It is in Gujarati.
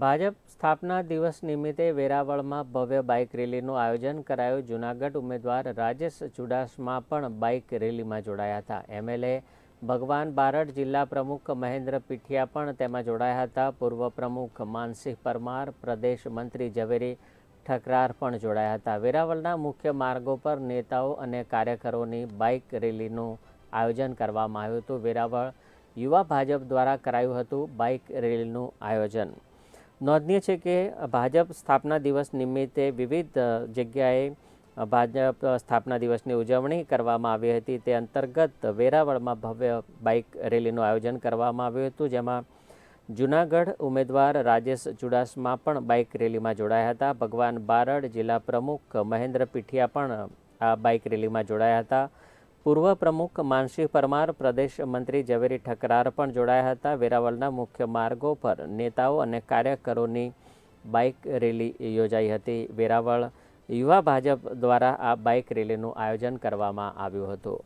ભાજપ સ્થાપના દિવસ નિમિત્તે વેરાવળમાં ભવ્ય બાઇક રેલીનું આયોજન કરાયું. જૂનાગઢ ઉમેદવાર રાજેશ ચુડાસમા પણ બાઇક રેલીમાં જોડાયા હતા. એમએલએ ભગવાન બારડ જિલ્લા પ્રમુખ મહેન્દ્ર પીઠિયા પણ તેમાં જોડાયા હતા. પૂર્વ પ્રમુખ માનસિંહ પરમાર, પ્રદેશ મંત્રી ઝવેરી ઠકરાર પણ જોડાયા હતા. વેરાવળના મુખ્ય માર્ગો પર નેતાઓ અને કાર્યકરોની બાઇક રેલીનું આયોજન કરવામાં આવ્યું હતું. વેરાવળ યુવા ભાજપ દ્વારા કરાયું હતું બાઇક રેલીનું આયોજન. નોંધનીય છે કે ભાજપ સ્થાપના દિવસ નિમિત્તે વિવિધ જગ્યાએ ભાજપ સ્થાપના દિવસની ઉજવણી કરવામાં આવી હતી. તે અંતર્ગત વેરાવળમાં ભવ્ય બાઇક રેલીનું આયોજન કરવામાં આવ્યું હતું, જેમાં જૂનાગઢ ઉમેદવાર રાજેશ ચુડાસમા પણ બાઇક રેલીમાં જોડાયા હતા. ભગવાન બારડ જિલ્લા પ્રમુખ મહેન્દ્ર પીઠિયા પણ આ બાઇક રેલીમાં જોડાયા હતા. પૂર્વ પ્રમુખ માનસિંહ પરમાર, પ્રદેશ મંત્રી ઝવેરી ઠકરાર પણ જોડાયા હતા. વેરાવળના મુખ્ય માર્ગો પર નેતાઓ અને કાર્યકરોની બાઇક રેલી યોજાઈ હતી. વેરાવળ યુવા ભાજપ દ્વારા આ બાઇક રેલીનું આયોજન કરવામાં આવ્યું હતું.